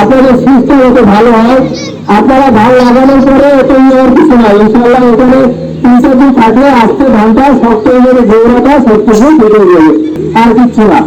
আপনাদের সিস্টেম যত ভালো হয়। আপনারা ধান লাগানোর পরে এটা নেওয়ার কিছু নাই ইনশাল্লাহ এখানে তিন চার দিন থাকলে আজকে ধানটা শক্ত হয়ে যাবে গৌরাটা শক্ত হয়ে বেড়ে যাবে আর কিচ্ছু না।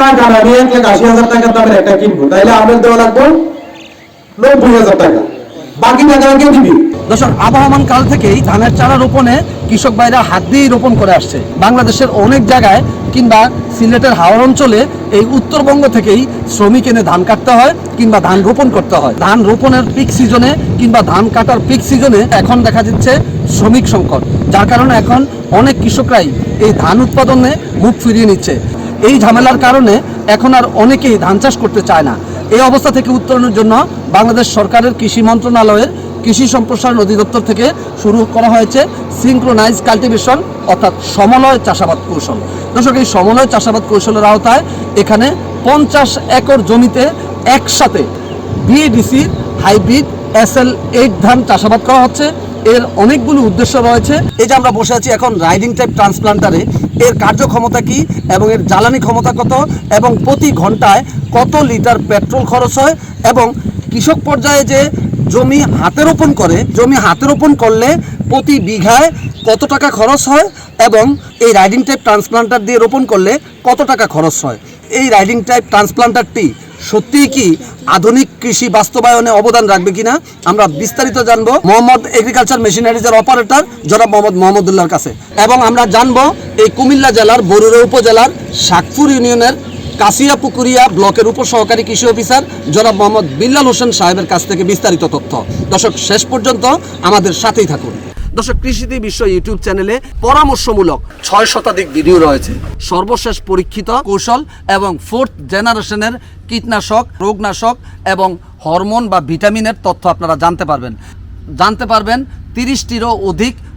টাকা আমি এক লাখ আশি হাজার টাকার দামের একটা কিনবো তাইলে আমের দেওয়া লাগবে নব্বই হাজার টাকা। বাকি টাকা কে দিবি দর্শক আবহমান কাল থেকেই ধানের চারা রোপণে কৃষক ভাইরা হাত দিয়েই রোপণ করে আসছে। বাংলাদেশের অনেক জায়গায় কিংবা সিলেটের হাওড় অঞ্চলে এই উত্তরবঙ্গ থেকেই শ্রমিক এনে ধান কাটতে হয় কিংবা ধান রোপণ করতে হয়। ধান রোপণের পিক সিজনে কিংবা ধান কাটার পিক সিজনে এখন দেখা যাচ্ছে শ্রমিক সংকট, যার কারণে এখন অনেক কৃষকরাই এই ধান উৎপাদনে মুখ ফিরিয়ে নিচ্ছে। এই ঝামেলার কারণে এখন আর অনেকেই ধান চাষ করতে চায় না। এই অবস্থা থেকে উত্তরণের জন্য বাংলাদেশ সরকারের কৃষি মন্ত্রণালয়ের কৃষি সম্প্রসারণ অধিদপ্তর থেকে শুরু করা হয়েছে সিঙ্ক্রোনাইজ কাল্টিভেশন অর্থাৎ সমলয় চাষাবাদ কৌশল। দর্শক, এই সমলয় চাষাবাদ কৌশলের আওতায় এখানে পঞ্চাশ একর জমিতে একসাথে BADC hybrid S L eight ধান চাষাবাদ করা হচ্ছে। এর অনেকগুলো উদ্দেশ্য রয়েছে। এই যে আমরা বসে আছি এখন রাইডিং টাইপ ট্রান্সপ্লান্টারে এর কার্যক্ষমতা কি এবং এর জ্বালানি ক্ষমতা কত এবং প্রতি ঘন্টায় কত লিটার পেট্রোল খরচ হয় এবং কৃষক পর্যায়ে যে জমি হাতে রোপণ করে, জমি হাতে রোপণ করলে প্রতি বিঘায় কত টাকা খরচ হয় এবং এই রাইডিং টাইপ ট্রান্সপ্লান্টার দিয়ে রোপণ করলে কত টাকা খরচ হয়? এই রাইডিং টাইপ ট্রান্সপ্লান্টারটি সত্যিই কি আধুনিক কৃষি বাস্তবায়নে অবদান রাখবে কিনা? আমরা বিস্তারিত জানব মোহাম্মদ এগ্রিকালচার মেশিনারিজের অপারেটর জনাব মোহাম্মদ মোহাম্মদুল্লাহর কাছে। এবং আমরা জানব এই কুমিল্লা জেলার, বরুড়া উপজেলার, শাকপুর ইউনিয়নের কাশিয়া পুকুরিয়া ব্লকের উপসহকারী কৃষি অফিসার জনাব মোহাম্মদ বিল্লাল হোসেন সাহেবের কাছ থেকে বিস্তারিত তথ্য। দর্শক, শেষ পর্যন্ত আমাদের সাথেই থাকুন। দর্শক কৃষিতে বিশ্ব ইউটিউব চ্যানেলে পরামর্শমূলক ছয় শতাধিক ভিডিও রয়েছে। সর্বশেষ পরীক্ষিত কৌশল এবং ফোর্থ জেনারেশনের কীটনাশক, রোগনাশক এবং হরমোন বা ভিটামিনের তথ্য আপনারা জানতে পারবেন। জানতে পারবেন তিরিশটিরও অধিক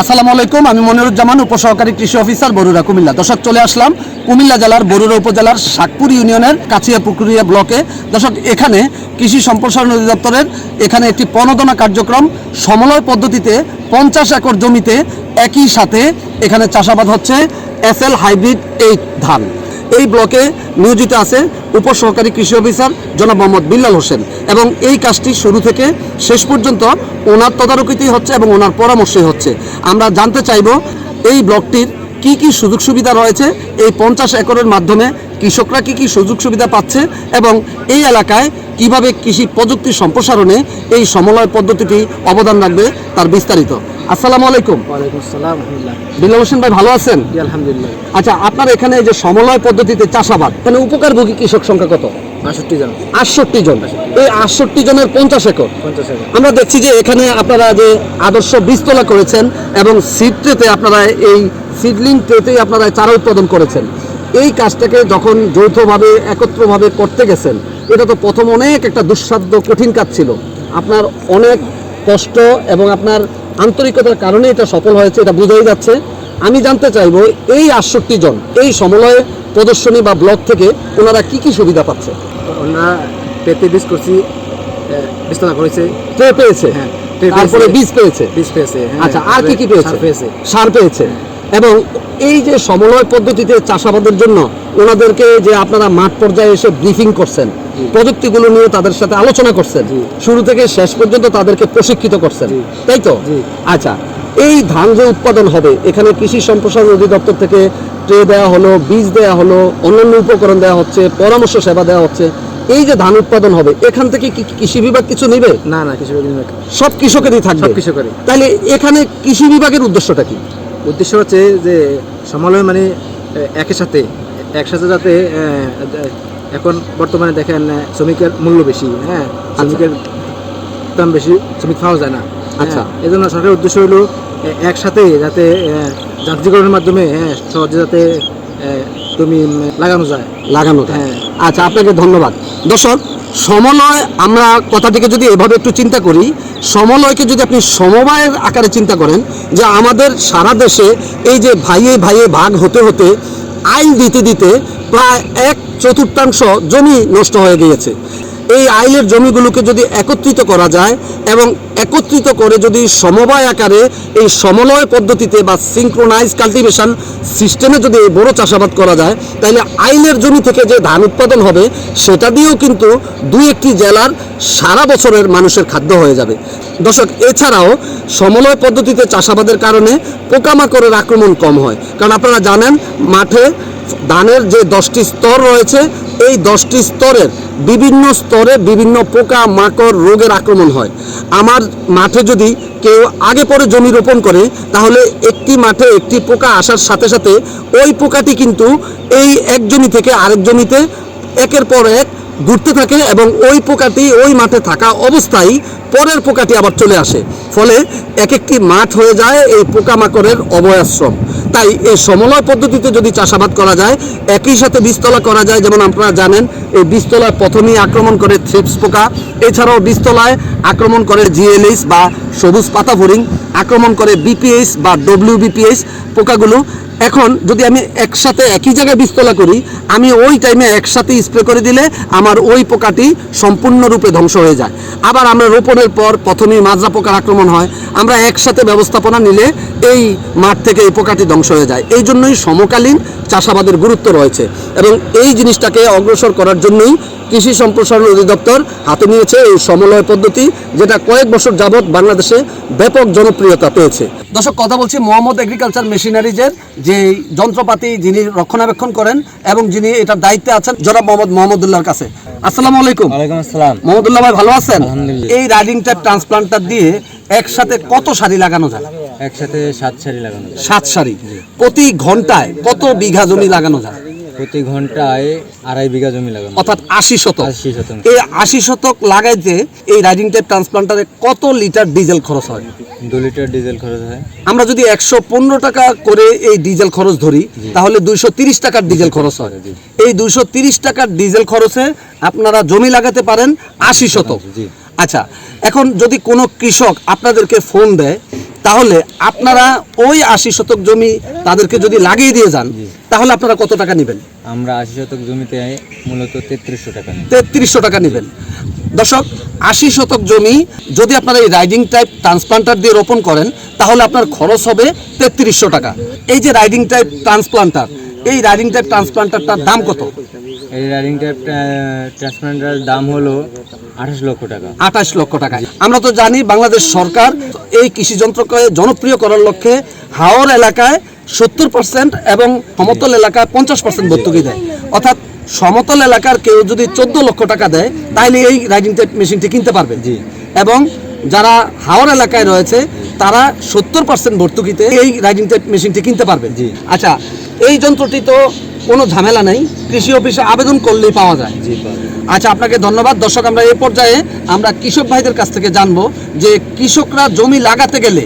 আসসালামু আলাইকুম, আমি মনিরুজ্জামান, উপসহকারী কৃষি অফিসার বরুড়া কুমিল্লা। দর্শক, চলে আসলাম কুমিল্লা জেলার বরুড়া উপজেলার শাকপুর ইউনিয়নের কাছিয়া পুকুরিয়া ব্লকে। দর্শক, এখানে কৃষি সম্প্রসারণ অধিদপ্তরের এখানে একটি প্রণোদনা কার্যক্রম, সমলয় পদ্ধতিতে পঞ্চাশ একর জমিতে একই সাথে এখানে চাষাবাদ হচ্ছে, এস এল হাইব্রিড এইট ধান। এই ব্লকে নিয়োজিত আছে উপসহকারী কৃষি অফিসার জনাব মোহাম্মদ বিল্লাল হোসেন। এবং এই কাজটি শুরু থেকে শেষ পর্যন্ত ওনার তদারকিতেই হচ্ছে এবং ওনার পরামর্শই হচ্ছে। আমরা জানতে চাইব এই ব্লকটির কি কি সুযোগ সুবিধা রয়েছে, এই পঞ্চাশ একরের মাধ্যমে কৃষকরা কি কি সুযোগ সুবিধা পাচ্ছে এবং এই এলাকায় কীভাবে কৃষি প্রযুক্তি সম্প্রসারণে এই সমলয় পদ্ধতিটি অবদান রাখবে তার বিস্তারিত। আসসালামু আলাইকুম। ওয়ালাইকুম আসসালাম বিল্লাল হোসেন ভাই ভালো আছেন? আলহামদুলিল্লাহ। আচ্ছা আপনার এখানে যে সমলয় পদ্ধতিতে চাষাবাদ এখানে উপকারভোগী কৃষক সংখ্যা কত? বাষট্টি জন। আটষট্টি জন। এই আটষট্টি জনের পঞ্চাশ একর। আমরা দেখছি যে এখানে আপনারা যে আদর্শ বীজতলা করেছেন এবং সিড ট্রেতে আপনারা এই সিডলিং ট্রেতেই আপনারা চারা উৎপাদন করেছেন। এই কাজটাকে যখন যৌথভাবে একত্রভাবে করতে গেছেন এটা তো প্রথম অনেক একটা দুঃসাধ্য কঠিন কাজ ছিল। আপনার অনেক কষ্ট এবং আপনার আন্তরিকতার কারণে এটা সফল হয়েছে এটা বোঝাই যাচ্ছে। আমি জানতে চাইব এই আটষট্টি জন এই সমলয় প্রদর্শনী বা ব্লক থেকে ওনারা কি কি সুবিধা পাচ্ছে? ওনারা পেতে বীজ করছি বিস্তনা করেছে। পেয়েছে? হ্যাঁ, তারপরে বীজ পেয়েছে? বীজ পেয়েছে হ্যাঁ, আচ্ছা আর কি কি পেয়েছে? পেয়েছে। সার পেয়েছে? এবং এই যে সমন্বয় পদ্ধতিতে চাষাবাদের জন্য ওনাদেরকে যে আপনারা মাঠ পর্যায়ে এসে ব্রিফিং করছেন প্রযুক্তিগুলো নিয়ে তাদের সাথে আলোচনা করছেন শুরু থেকে শেষ পর্যন্ত তাদেরকে প্রশিক্ষিত করছেন তাই তো? আচ্ছা এই ধান যে উৎপাদন হবে এখানে কৃষি সম্প্রসারণ অধিদপ্তর থেকে ট্রে দেওয়া হলো বীজ দেওয়া হলো অন্যান্য উপকরণ দেওয়া হচ্ছে পরামর্শ সেবা দেওয়া হচ্ছে এই যে ধান উৎপাদন হবে এখান থেকে কি কৃষি বিভাগ কিছু নেবে? না না কিছু সব কৃষকেরই থাকবে। সব কৃষকেরই। তাহলে এখানে কৃষি বিভাগের উদ্দেশ্যটা কি? উদ্দেশ্য হচ্ছে যে সমলয় মানে এ, একই সাথে একসাথে যাতে এখন বর্তমানে দেখেন শ্রমিকের মূল্য বেশি হ্যাঁ শ্রমিকের দাম বেশি শ্রমিক পাওয়া যায় না আচ্ছা। হ্যাঁ, এই জন্য সরকারের উদ্দেশ্য হলো একসাথে যাতে যান্ত্রিকরণের মাধ্যমে হ্যাঁ সহজে যাতে তুমি লাগানো যায় লাগানো যায়। হ্যাঁ। আচ্ছা আপনাকে ধন্যবাদ দর্শক সমলয় আমরা কথাটিকে যদি এভাবে একটু চিন্তা করি সমলয়কে যদি আপনি সমবায়ের আকারে চিন্তা করেন, যে আমাদের সারা দেশে এই যে ভাইয়ে ভাইয়ে ভাগ হতে হতে আইন দিতে দিতে প্রায় এক চতুর্থাংশ জমি নষ্ট হয়ে গিয়েছে। এই আইলের জমিগুলোকে যদি একত্রিত করা যায় এবং একত্রিত করে যদি সমবায় আকারে এই সমলয় পদ্ধতিতে বা সিঙ্ক্রোনাইজ কাল্টিভেশন সিস্টেমে যদি এই বড় চাষাবাদ করা যায় তাহলে আইলের জমি থেকে যে ধান উৎপাদন হবে, সেটা দিয়েও কিন্তু দুই একটি জেলার সারা বছরের মানুষের খাদ্য হয়ে যাবে। দর্শক, এছাড়াও সমলয় পদ্ধতিতে চাষাবাদের কারণে পোকামাকড়ের আক্রমণ কম হয়। কারণ আপনারা জানেন, মাঠে ধানের যে দশটি স্তর রয়েছে, এই দশটি স্তরের বিভিন্ন স্তরে বিভিন্ন পোকা মাকড় রোগের আক্রমণ হয়। আমার মাঠে যদি কেউ আগে পরে জমি রোপণ করে, তাহলে একটি মাঠে একটি পোকা আসার সাথে সাথে ওই পোকাটি কিন্তু এই এক জমি থেকে আরেক জমিতে একের পর এক ঘুরতে থাকে এবং ওই পোকাটি ওই মাঠে থাকা অবস্থায় পরের পোকাটি আবার চলে আসে। ফলে এক একটি মাঠ হয়ে যায় এই পোকামাকড়ের অবয়াশ্রম তাই এই সমলয় পদ্ধতিতে যদি চাষাবাদ করা যায়, একই সাথে বীজতলা করা যায়, যেমন আপনারা জানেন, এই বীজতলায় প্রথমেই আক্রমণ করে থ্রিপস পোকা। এছাড়াও বীজতলায় আক্রমণ করে জিএলএস বা সবুজ পাতা ফরিং আক্রমণ করে বিপিএস বা ডব্লিউ বিপিএস পোকাগুলো এখন যদি আমি একসাথে একই জায়গায় বীজতলা করি, আমি ওই টাইমে একসাথে স্প্রে করে দিলে আমার ওই পোকাটি সম্পূর্ণরূপে ধ্বংস হয়ে যায়। আবার আমরা রোপণের পর প্রথমেই মাজরা পোকার আক্রমণ হয়, আমরা একসাথে ব্যবস্থাপনা নিলে এই মাঠ থেকে এই পোকাটি ধ্বংস হয়ে যায়। এই জন্যই সমকালীন চাষাবাদের গুরুত্ব রয়েছে এবং এই জিনিসটাকে অগ্রসর করার জন্যই কৃষি সম্প্রসারণ অধিদপ্তর হাতে নিয়েছে এই সমলয় পদ্ধতি, যেটা কয়েক বছর যাবৎ বাংলাদেশে ব্যাপক জনপ্রিয়তা পেয়েছে। দর্শক, কথা বলছি মোহাম্মদ এগ্রিকালচার মেশিনারিজের যে যন্ত্রপাতি যিনি রক্ষণাবেক্ষণ করেন এবং যিনি এটার দায়িত্বে আছেন জনাব মোহাম্মদ মোহাম্মদুল্লাহর কাছে। আসসালামু আলাইকুম। ওয়ালাইকুম আসসালাম। মোহাম্মদুল্লাহ ভাই ভালো আছেন? আলহামদুলিল্লাহ। এই রাইডিং টাইপ ট্রান্সপ্লান্টার দিয়ে একসাথে কত সারি লাগানো যায়? একসাথে সাত সারি লাগানো যায়। সাত সারি। প্রতি ঘন্টায় কত বিঘা জমি লাগানো যায়? প্রতি ঘন্টায় আড়াই বিঘা জমি লাগানো অর্থাৎ আশি শতক। 80 শতাংশ। এই আশি শতক লাগাইতে এই রাইডিং টাইপ ট্রান্সপ্লান্টারে কত লিটার ডিজেল খরচ হয়? দু লিটার ডিজেল খরচ হয়। আমরা যদি একশো পনেরো টাকা করে এই ডিজেল খরচ ধরি তাহলে দুইশো তিরিশ টাকার ডিজেল খরচ হয়। এই দুইশো তিরিশ টাকার ডিজেল খরচে আপনারা জমি লাগাতে পারেন আশি শতক। আচ্ছা এখন যদি কোনো কৃষক আপনাদেরকে ফোন দেয় তাহলে আপনারা ওই আশি শতক জমি তাদেরকে যদি লাগিয়ে দিয়ে যান তাহলে আপনারা কত টাকা নেবেন? আমরা আশি শতক জমিতে মূলত তেত্রিশশো টাকা তেত্রিশশো টাকা নেবেন। দর্শক আশি শতক জমি যদি আপনারা এই রাইডিং টাইপ ট্রান্সপ্লান্টার দিয়ে রোপণ করেন তাহলে আপনার খরচ হবে তেত্রিশশো টাকা। এই যে রাইডিং টাইপ ট্রান্সপ্লান্টার এই রাইডিং টাইপ ট্রান্সপ্লান্টারটার দাম কত? এই রাইডিং টাইপ ট্রান্সপ্লান্টার দাম হলো আঠাশ লক্ষ টাকা। আঠাশ লক্ষ টাকা আমরা তো জানি বাংলাদেশ সরকার এই কৃষি যন্ত্রকে জনপ্রিয় করার লক্ষ্যে হাওর এলাকায় সত্তর পার্সেন্ট এবং সমতল এলাকায় পঞ্চাশ পার্সেন্ট ভর্তুকি দেয়। অর্থাৎ সমতল এলাকার কেউ যদি চোদ্দ লক্ষ টাকা দেয় তাহলে এই রাইডিং টাইপ মেশিনটি কিনতে পারবে জি। এবং যারা হাওর এলাকায় রয়েছে তারা সত্তর পার্সেন্ট ভর্তুকিতে এই রাইডিং টাইপ মেশিনটি কিনতে পারবে জি। আচ্ছা এই যন্ত্রটি তো কোনো ঝামেলা নেই কৃষি অফিসে আবেদন করলেই পাওয়া যায়। জি আচ্ছা আপনাকে ধন্যবাদ। দর্শক আমরা এই পর্যায়ে আমরা কৃষক ভাইদের কাছ থেকে জানব যে কৃষকরা জমি লাগাতে গেলে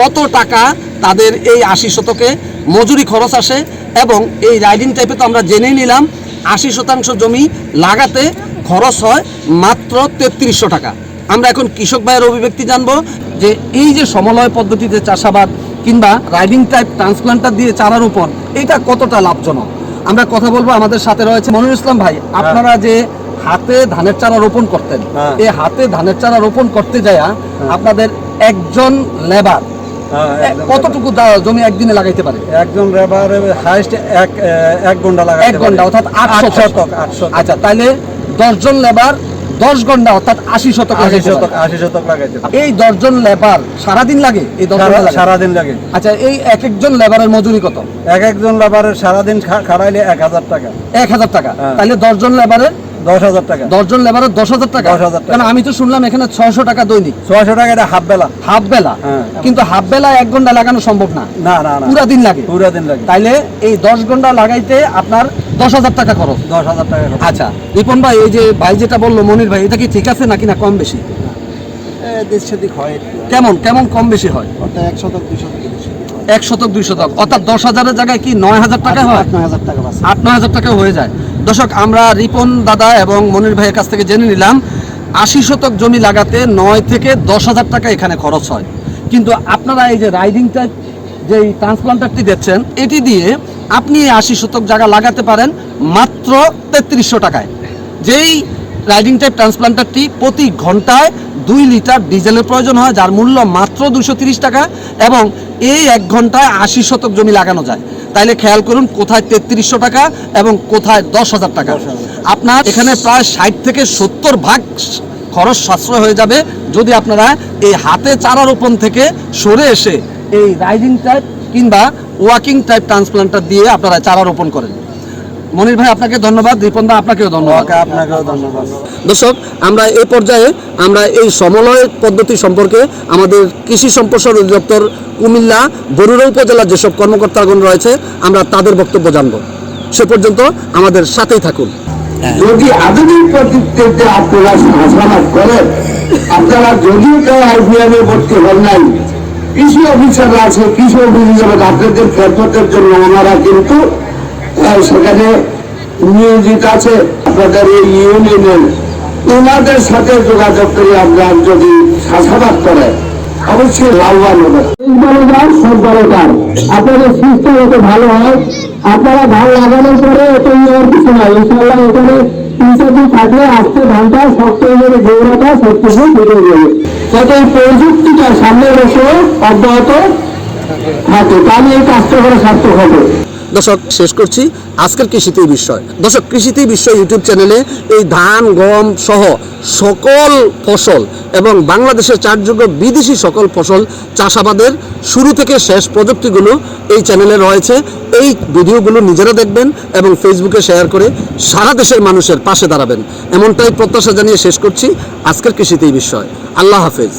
কত টাকা তাদের এই আশি শতকে মজুরি খরচ আসে এবং এই রাইডিং টাইপে তো আমরা জেনেই নিলাম আশি শতাংশ জমি লাগাতে খরচ হয় মাত্র তেত্রিশশো টাকা। আমরা এখন কৃষক ভাইয়ের অভিব্যক্তি জানব যে এই যে সমলয় পদ্ধতিতে চাষাবাদ কিংবা রাইডিং টাইপ ট্রান্সপ্লান্টার দিয়ে চারার উপর এটা কতটা লাভজনক? আমরা কথা বলব আমাদের সাথে রয়েছে মনির ইসলাম ভাই। আপনারা যে হাতে ধানের চারা রোপণ করতেন হ্যাঁ। এই হাতে ধানের চারা রোপণ করতে যায় আপনাদের একজন লেবার কতটুকু জমি একদিনে লাগাইতে পারে? একজন লেবার হাইস্ট এক এক ঘণ্টা লাগাতে এক ঘণ্টা অর্থাৎ আট আট শতক। শতক আট শতক। আচ্ছা তাহলে দশজন লেবার দশ ঘণ্টা অর্থাৎ আশি শতক আশি শতক আশি শতক লাগাইতে এই দশজন লেবার সারাদিন লাগে? এই সারাদিন লাগে। আচ্ছা এই এক একজন লেবারের মজুরি কত? এক একজন লেবারের সারাদিন খাড়াইলে এক হাজার টাকা। এক হাজার টাকা। হ্যাঁ। তাহলে দশজন লেবারের দশ হাজার টাকা। দশজন লেবারের দশ হাজার টাকা? 10,000 টাকা। কারণ আমি তো শুনলাম এখানে ছয়শো টাকা দৈনিক। ছয়শো টাকা এটা হাফ বেলা। হাফ বেলা? হ্যাঁ। কিন্তু হাফ বেলা এক ঘণ্টা লাগানো সম্ভব না। না না পুরা দিন লাগে। পুরা দিন লাগে। তাইলে এই দশ ঘণ্টা লাগাইতে আপনার দশ হাজার টাকা খরচ। দশ হাজার টাকা আচ্ছা রিপন ভাই এই যে ভাই যেটা বলল মনির ভাই এটা কি ঠিক আছে নাকি না কম বেশি? দেশ সেদিক হয় কেমন কেমন কম বেশি হয়? এক শতক দুই শতক এক শতক দুই শতক। অর্থাৎ দশ হাজারের জায়গায় কি নয় হাজার টাকা হয়? আট নয় হাজার টাকা আট নয় হাজার টাকা হয়ে যায়। দর্শক, আমরা রিপন দাদা এবং মনির ভাইয়ের কাছ থেকে জেনে নিলাম, আশি শতক জমি লাগাতে নয় থেকে দশ হাজার টাকা এখানে খরচ হয়। কিন্তু আপনারা এই যে রাইডিং টাইপ যে ট্রান্সপ্লান্টারটি দিচ্ছেন এটি দিয়ে আপনি আশি শতক জায়গা লাগাতে পারেন মাত্র তেত্রিশশো টাকায়। যেই রাইডিং টাইপ ট্রান্সপ্লান্টারটি প্রতি ঘন্টায় দুই লিটার ডিজেলের প্রয়োজন হয়, যার মূল্য মাত্র দুশো টাকা এবং এই এক ঘন্টায় আশি শতক জমি লাগানো যায়। তাইলে খেয়াল করুন কোথায় তেত্রিশশো টাকা এবং কোথায় দশ হাজার টাকা আপনার এখানে প্রায় ষাট থেকে সত্তর ভাগ খরচ সাশ্রয় হয়ে যাবে যদি আপনারা এই হাতে চারা রোপণ থেকে সরে এসে এই রাইজিং টাইপ কিংবা ওয়াকিং টাইপ ট্রান্সপ্লান্টার দিয়ে আপনারা চারা রোপণ করেন। মনির ভাই আপনাকে ধন্যবাদ। রিপন দা আপনাকেও ধন্যবাদ। আপনাকেও ধন্যবাদ। দর্শক আমরা এই পর্যায়ে আমরা এই সমলয় পদ্ধতি সম্পর্কে আমাদের কৃষি সম্প্রসারণ অধিদপ্তর কুমিল্লা বরুড়া উপজেলার যেসব কর্মকর্তাগণ রয়েছে আমরা তাদের বক্তব্য জানব। সে পর্যন্ত আমাদের সাথেই থাকুন। যদি আধুনিক পদ্ধতিতে আপনারা চাষাবাদ করেন আপনারা যদিও কেউ আইপিএমে ভর্তি হন নাই কৃষি অফিসাররা আছে কৃষি অফিসার আপনাদের খেদমতের জন্য ওনারা কিন্তু সেখানে নিয়োজিত আছে আপনাদের এই ইউনিয়নের। ওনাদের সাথে যোগাযোগ করে আপনারা যদি চাষাবাদ করেন অবশ্যই লাভবান হবে। ভালো কিছু চার দিন থাকলে ধানটা যাবে এই প্রযুক্তিটা সামনে বসে অব্যাহত থাকে, তাহলে এই কাজটা করে সার্থক হবে। দর্শক, শেষ করছি। আজকের কৃষিতেই বিষয় দর্শক, কৃষিতেই বিষয় ইউটিউব চ্যানেলে এই ধান, গম সহ সকল ফসল এবং বাংলাদেশের চারযোগ্য বিদেশি সকল ফসল চাষাবাদের শুরু থেকে শেষ প্রযুক্তিগুলো এই চ্যানেলে রয়েছে। এই ভিডিওগুলো নিজেরা দেখবেন এবং ফেসবুকে শেয়ার করে সারা দেশের মানুষের পাশে দাঁড়াবেন। এমনটাই প্রত্যাশা জানিয়ে শেষ করছি। আজকের কৃষিতেই বিষয় আল্লাহ হাফেজ।